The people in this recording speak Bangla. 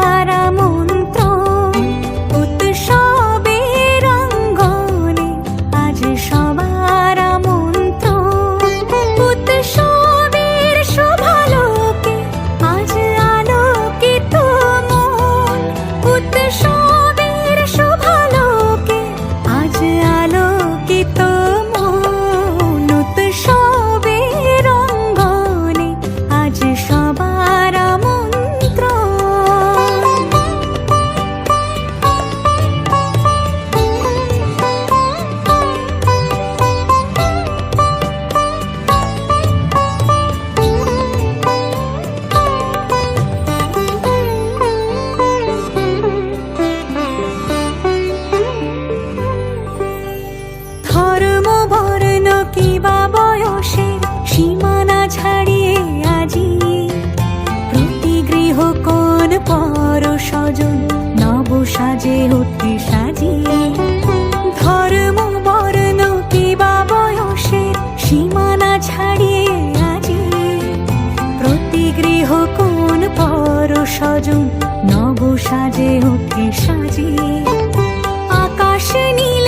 তারা মন ছাড়িয়ে আজি। প্রতি গৃহ কোন পর স্বজন নব সাজে অতি সাজিয়ে। ধর্ম, বর্ণ কিবা বয়সের সীমানা ছাড়িয়ে আজি। প্রতি গৃহ কোন পর স্বজন নব সাজে অতি সাজি আকাশ নিয়ে